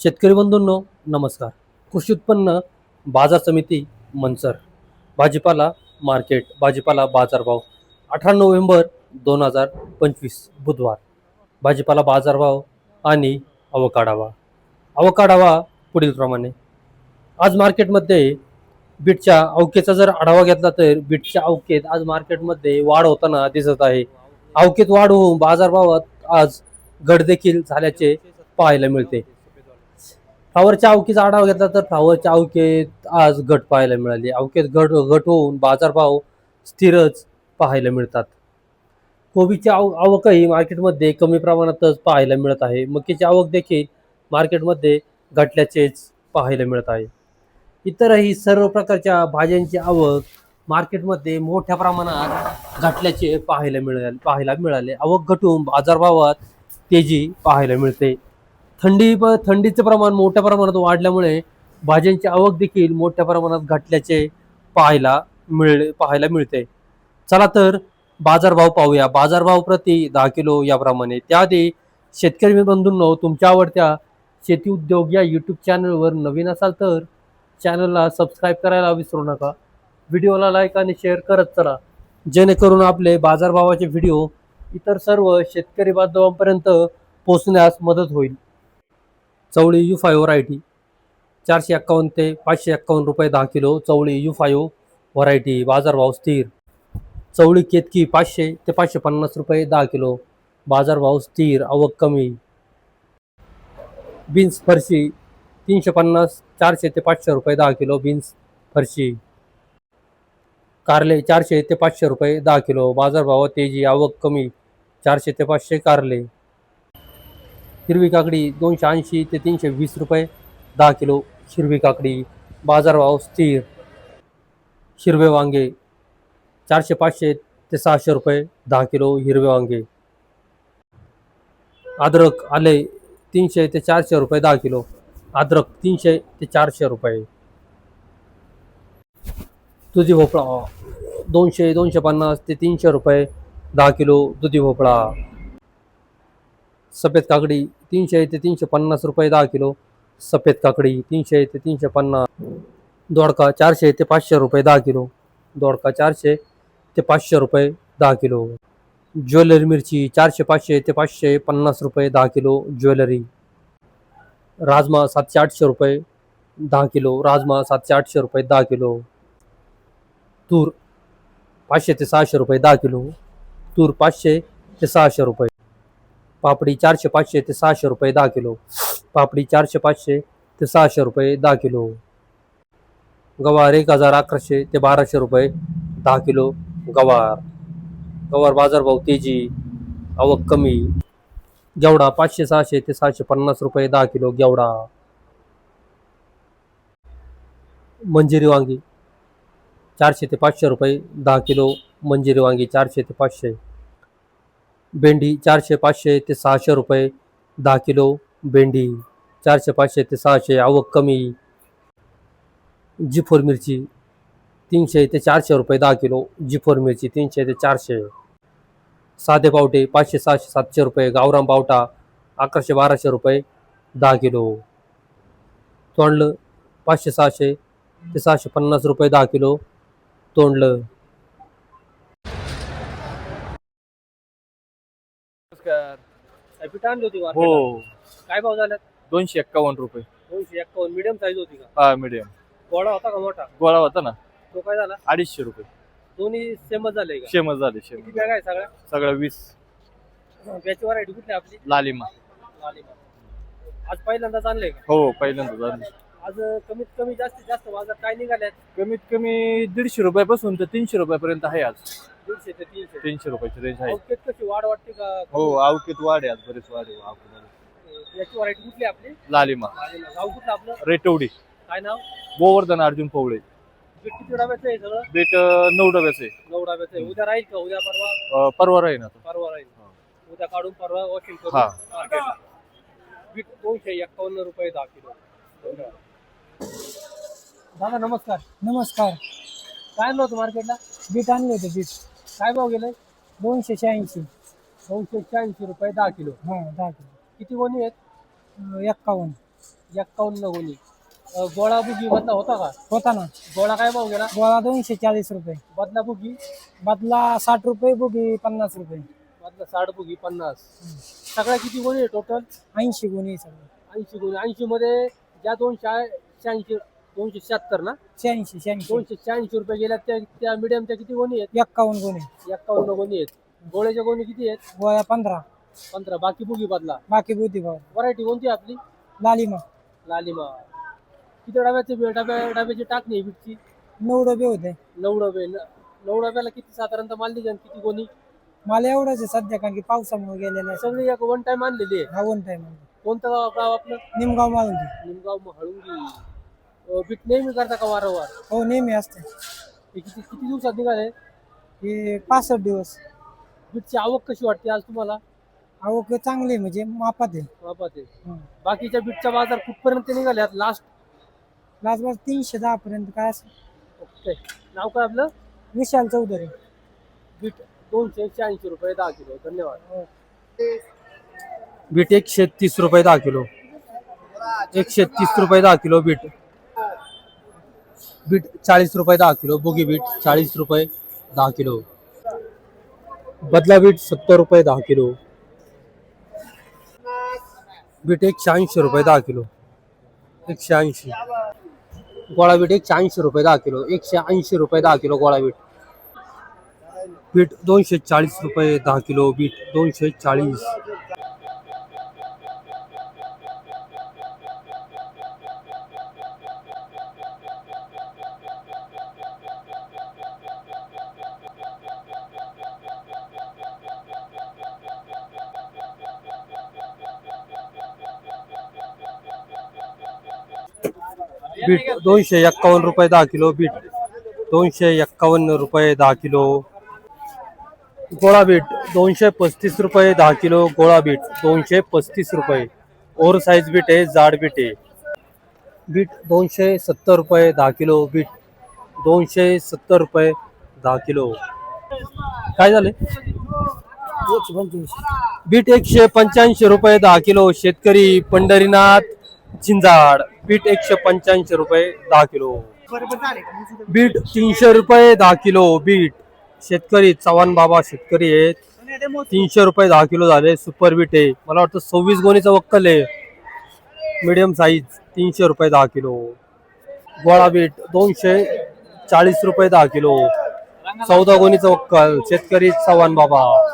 शेतकरी बंधूंनो नमस्कार. कृषी उत्पन्न बाजार समिती मनसर भाजीपाला मार्केट भाजीपाला बाजारभाव अठरा नोव्हेंबर दोन हजार पंचवीस बुधवार. भाजीपाला बाजारभाव आणि अवकाढावा. अवकाढावा पुढीलप्रमाणे आज मार्केटमध्ये बीटच्या अवकेचा जर आढावा घेतला तर बीटच्या अवकेत आज मार्केटमध्ये वाढ होताना दिसत आहे. अवकेत वाढ होऊन बाजारभावात आज घट देखील झाल्याचे पाहायला मिळते. फ्लावरच्या अवकीचा आढावा घेतला तर फ्लावरच्या अवकेत आज घट पाहायला मिळाली. अवकेत घट घट होऊन बाजारभाव स्थिरच पाहायला मिळतात. कोबीची आव आवकही मार्केटमध्ये कमी प्रमाणातच पाहायला मिळत आहे. मकीची आवक देखील मार्केटमध्ये घटल्याचेच पाहायला मिळत आहे. इतरही सर्व प्रकारच्या भाज्यांची आवक मार्केटमध्ये मोठ्या प्रमाणात घटल्याचे पाहायला मिळाले पाहायला मिळाले. आवक घटून बाजारभावात तेजी पाहायला मिळते. थंडी प थंडीचं प्रमाण मोठ्या प्रमाणात वाढल्यामुळे भाज्यांची आवक देखील मोठ्या प्रमाणात घटल्याचे पाहायला मिळ पाहायला मिळते. चला तर बाजारभाव पाहूया. बाजारभाव प्रति दहा किलो याप्रमाणे. त्याआधी शेतकरी बंधूंनो तुमच्या आवडत्या शेती उद्योग या यूट्यूब चॅनलवर नवीन असाल तर चॅनलला सबस्क्राईब करायला विसरू नका. व्हिडिओला लाईक आणि शेअर करत चला. जेणेकरून आपले बाजारभावाचे व्हिडिओ इतर सर्व शेतकरी बांधवांपर्यंत पोचण्यास मदत होईल. चवळी यू फाय व्हरायटी चारशे एक्कावन्न ते पाचशे एक्कावन्न रुपये दहा किलो चवळी यू फायव व्हरायटी बाजारभाव स्थिर. चवळी केतकी पाचशे ते पाचशे पन्नास रुपये दहा किलो बाजारभाव स्थिर आवक कमी. बीन्स फरशी तीनशे पन्नास चारशे ते पाचशे रुपये दहा किलो बीन्स फरशी. कारले चारशे ते पाचशे रुपये दहा किलो बाजारभाव तेजी आवक कमी चारशे ते पाचशे कारले. हिरवी काकडी दोनशे ऐंशी ते तीनशे वीस रुपये दहा किलो हिरवी काकडी बाजारभाव स्थिर. हिरवे वांगे चारशे पाचशे ते सहाशे रुपये दहा किलो हिरवे वांगे. अद्रक आले तीनशे ते चारशे रुपये दहा किलो. अद्रक तीनशे ते चारशे रुपये. दुधी भोपळा दोनशे दोनशे पन्नास ते तीनशे रुपये दहा किलो दुधी भोपळा. सफेद काकडी तीनशे ते तीनशे पन्नास रुपये दहा किलो, सफ़ेद काकडी तीनशे ते तीनशे पन्नास, दोडका चारशे ते पाचशे रुपये दहा किलो, दोडका चारशे ते पाचशे रुपये दहा किलो. ज्वेलरी मिरची चारशे पाचशे ते पाचशे पन्नास रुपये दहा किलो ज्वेलरी. राजमा सातशे आठशे रुपये दहा किलो, राजमा सातशे आठशे रुपये दहा किलो. तूर पाचशे ते सहाशे रुपये दहा किलो, तूर पाचशे ते सहाशे रुपये. पापडी चारशे पाचशे ते सहाशे रुपये दहा किलो. पापडी चारशे पाचशे ते सहाशे रुपये दहा किलो. गवार एक हज़ार अकराशे ते बाराशे रुपये दहा किलो गवार. गवार बाजारभाव तेज़ी, आवक कमी. गेवडा पाचशे सहाशे ते सहाशे पन्नास रुपये दहा किलो गेवडा. मंजिरी वांगी चारशे ते पाचशे रुपये दहा किलो, मंजिरी वांगी चारशे ते पाचशे. भेंडी चारशे पाचशे ते सहाशे रुपये दहा किलो भेंडी चारशे पाचशे ते सहाशे आवक कमी. जिफोर मिरची तीनशे ते चारशे रुपये दहा किलो जिफोर मिरची तीनशे ते चारशे. साधे पावटे पाचशे सहाशे सातशे रुपये गावराम पावटा अकराशे बाराशे रुपये दहा किलो. तोंडलं पाचशे सहाशे ते सहाशे पन्नास रुपये दहा किलो. तोंडलं पीठ आणली होती हो. काय भाव झाला दोनशे एक्कावन्न रुपये. दोनशे एक्कावन्न. मिडियम साईज होती का? हा मिडियम गोळा होता का मोठा? गोळा होता ना. तो काय झाला? अडीचशे रुपये. दोन्ही सेमच झाले का? शेमच झाले किती शेम बॅग आहे सगळ्या? सगळं वीस. त्याची व्हरायटी कुठली आपली? लालिमा. लालिमा. आज पहिल्यांदाच आणलंय का? हो पहिल्यांदा झाले आज कमीत कमी जास्तीत जास्त बाजार काय निघाल्यात कमीत कमी दीडशे रुपयापासून तर तीनशे रुपयापर्यंत आहे आज. दीडशे ते तीनशे. तीनशे रुपयाची रेंज आहे. अवकेत कशी वाढ वाटते का? हो आवकीत वाढ आहे आज बरेच वाढ आहे. याची व्हरायटी कुठली आपली? लालिमा. लालिमा. गाव कुठलं आपलं? रेटवडी. काय नाव? गोवर्धन अर्जुन पवळे. बीट किती डब्याचं आहे सगळं? बेट अं, नऊ डब्याचे नऊ डब्याचं आहे. उद्या राहील का? उद्या परवा? परवा आहे ना तो. परवा राहील. उद्या काढून परवा वॉशिंग हा. बीट दोनशे एक्कावन्न रुपये दहा किलो. दादा नमस्कार. नमस्कार. काय आणलं होतं मार्केटला? बीट आणले होते बीट. काय भाव गेलाय? दोनशे शहाऐंशी. दोनशे शहाऐंशी रुपये दहा किलो. हा दहा किलो. किती गोणी आहेत? अं, एक्कावन्न. एक्कावन्न गोणी. अं, गोळा बुगी बदला होता का? होता ना. गोळा काय भाव गेला? गोळा दोनशे चाळीस रुपये. बदला बुगी? बदला साठ रुपये बुगी पन्नास रुपये. बदला साठ बुगी पन्नास. सगळ्या किती गोणी आहे टोटल ऐंशी गुन्हे सगळं. ऐंशी गोणी. ऐंशी मध्ये ज्या दोनशे शहाऐंशी दोनशे शहात्तर ना? शहाऐंशी शहाऐंशी. दोनशे शहाऐंशी रुपये गेल्या त्या त्या मिडियमच्या किती गोणी एक्कावन्न गुन्हे आहेत एक्कावन्न गोणी आहेत. गोळ्याच्या गोणी किती आहेत? गोळ्या पंधरा. पंधरा. बाकी बुगी बदला. बाकी बुद्धी भाव व्हरायटी कोणती आहे आपली? लालिमा. लालिमा. किती डब्याचे डब्या डब्याची टाकणी आहे बीटची नऊ डबे होते. नऊ डबे न- नऊ डब्याला किती साधारणतः माल निघेल किती गोणी? मला एवढंच आहे सध्या कारण की पावसामुळे गेलेलं आहे. सगळी एक वन टाइम आणलेली आहे. हा वन टाइम कोणतं गाव गाव आपलं? निमगाव माळून निमगाव हळुंगी. बीट नेहमी करता का वारंवार? हो नेहमी असते. हे किती किती दिवसात निघाले? हे पासष्ट दिवस. बीटची आवक कशी वाटते आज तुम्हाला? आवक चांगली आहे म्हणजे मापात आहे. बापात आहे. हं. बाकीच्या बीटचा बाजार कुठपर्यंत निघाल्यात लास्ट लास्ट तीनशे दहा पर्यंत काय असं. ओके नाव काय आपलं? विशाल चौधरी. बीट दोनशे शहाऐंशी रुपये दहा किलो. धन्यवाद. हो. बीट एकशे तीस रुपये दहा किलो. एकशे तीस रुपये दहा किलो बीट. बीट चाळीस रुपये दहा किलो, बोगी बीट चाळीस रुपये दहा किलो. बदला बीट सत्तर रुपये दहा किलो. बीट एकशे ऐंशी रुपये दहा किलो. एकशे ऐंशी गोळा बीट एकशे ऐंशी रुपये दहा किलो. एकशे ऐंशी रुपये दहा किलो गोळा बीट. बीट दोनशे चाळीस रुपये दहा किलो, बीट दोनशे चाळीस. बीट दोनशे एक्कावन्न रुपये दहा किलो बीट. दोनशे एक्कावन्न रुपये दहा किलो. गोळा बीट दोनशे पस्तीस रुपये दहा किलो. गोळा बीट दोनशे पस्तीस रुपये. ओव्हर साईज बीट आहे जाड बीट आहे. बीट दोनशे सत्तर रुपये दहा किलो. बीट दोनशे सत्तर रुपये दहा किलो. काय झाले? बीट एकशे पंच्याऐंशी रुपये दहा किलो. शेतकरी पंढरीनाथ. चिंजाड बीट एकशे पंच्याऐंशी रुपये दहा किलो. बीट तीनशे रुपये दहा किलो. बीट शेतकरी चव्हाण बाबा शेतकरी आहेत. तीनशे रुपये दहा किलो झाले सुपर बीट आहे. मला वाटतं सव्वीस गोणीचं वक्कल आहे. मीडियम साईज तीनशे रुपये दहा किलो. गोळा बीट दोनशे चाळीस रुपये दहा किलो. चौदा गोणीचं वक्कल शेतकरी चव्हाण बाबा.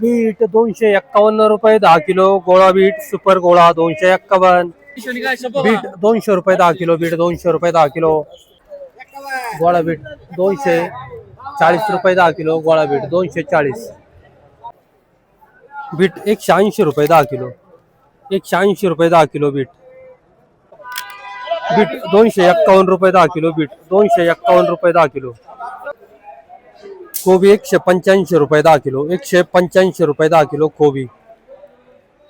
बीट दोनशे एक्कावन्न रुपये दहा किलो गोळा बीट सुपर गोळा दोनशे एक्कावन्न. बीट दोनशे रुपये दहा किलो बीट दोनशे रुपये दहा किलो. गोळा बीट दोनशे चाळीस रुपये दहा किलो गोळा बीट दोनशे चाळीस. बीट एकशे ऐंशी रुपये दहा किलो. एकशे ऐंशी रुपये दहा किलो बीट. बीट दोनशे एक्कावन्न रुपये दहा किलो बीट दोनशे एक्कावन्न रुपये दहा किलो. कोबी एकशे पंच्याऐंशी रुपये दहा किलो, एकशे पंच्याऐंशी रुपये दहा किलो कोबी.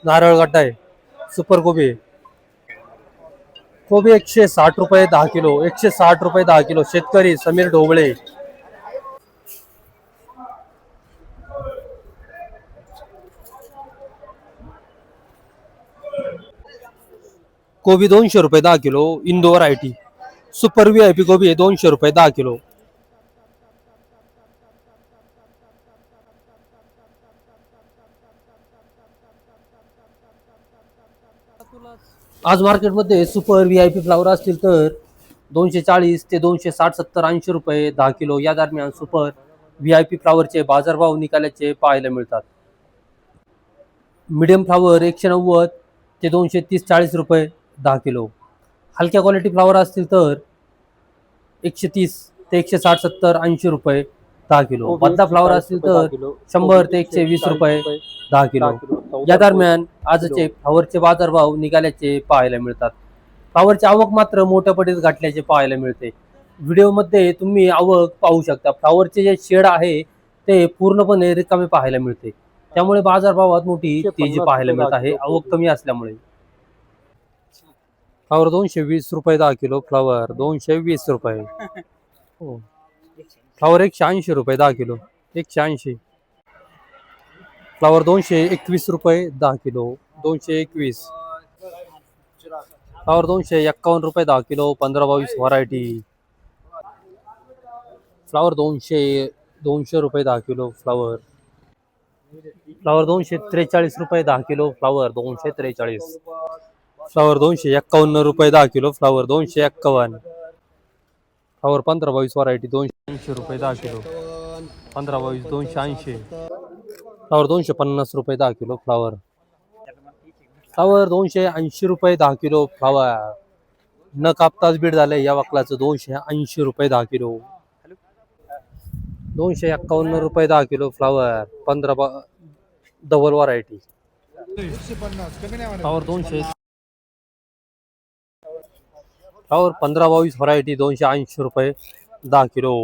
नारळ गड्डा आहे, सुपर कोबी आहे. कोबी एकशे साठ रुपये दहा किलो, एकशे साठ रुपये दहा किलो. शेतकरी समीर ढोबळे. कोबी दोनशे रुपये दहा kilo, Indore I T. Super V I P कोबी दोनशे रुपये दहा किलो. आज मार्केटमध्ये super V I P flower असतील तर दोनशे चाळीस ते दोनशे साठ सत्तर ऐंशी रुपये दहा किलो या दरम्यान सुपर व्ही आय पी फ्लावरचे बाजारभाव निकालाचे पाहायला मिळतात. मिडियम फ्लावर एकशे नव्वद ते दोनशे तीस चाळीस रुपये दहा किलो. हलक्या क्वालिटी फ्लावर असतील तर एकशे तीस ते एकशे साठ सत्तर ऐंशी रुपये दहा किलो. बद्दा फ्लावर असतील तर शंभर ते एकशे वीस रुपये दहा किलो. या दरम्यान आजचे फ्लावरचे बाजारभाव निघाल्याचे पाहायला मिळतात. फ्लावरची आवक मात्र मोठ्या पटीत गाठल्याचे पाहायला मिळते. व्हिडिओमध्ये तुम्ही आवक पाहू शकता. फ्लावरचे जे शेड आहे ते पूर्णपणे रिकामे पाहायला मिळते. त्यामुळे बाजारभावात मोठी तेजी पाहायला मिळत आहे आवक कमी असल्यामुळे. फ्लावर दोनशे वीस रुपये दहा किलो फ्लावर दोनशे वीस रुपये. हो फ्लावर एकशे ऐंशी रुपये दहा किलो एकशे ऐंशी. फ्लावर दोनशे एकवीस रुपये दहा किलो दोनशे एकवीस. फ्लावर दोनशे एक्कावन्न रुपये दहा किलो पंधरा बावीस व्हरायटी फ्लावर दोनशे दोनशे रुपये दहा किलो फ्लावर. फ्लावर दोनशे त्रेचाळीस रुपये दहा किलो फ्लावर दोनशे त्रेचाळीस. फ्लावर दोनशे एक्कावन्न रुपये दहा किलो फ्लावर दोनशे एक्कावन्न. फ्लावर पंधरा बावीस व्हरायटी दोनशे ऐंशी रुपये दहा किलो. पंधरा बावीस दोनशे ऐंशी. फ्लावर दोनशे पन्नास रुपये दहा किलो फ्लावर. फ्लावर दोनशे ऐंशी रुपये दहा किलो फ्लावर. न कापताच बीड झालंय या वाकलाचं दोनशे ऐंशी रुपये दहा किलो. दोनशे एक्कावन्न रुपये दहा किलो फ्लावर पंधरा बा डबल व्हरायटी फ्लावर दोनशे. फ्लावर पंधरा बावीस व्हरायटी दोनशे ऐंशी रुपये दहा किलो.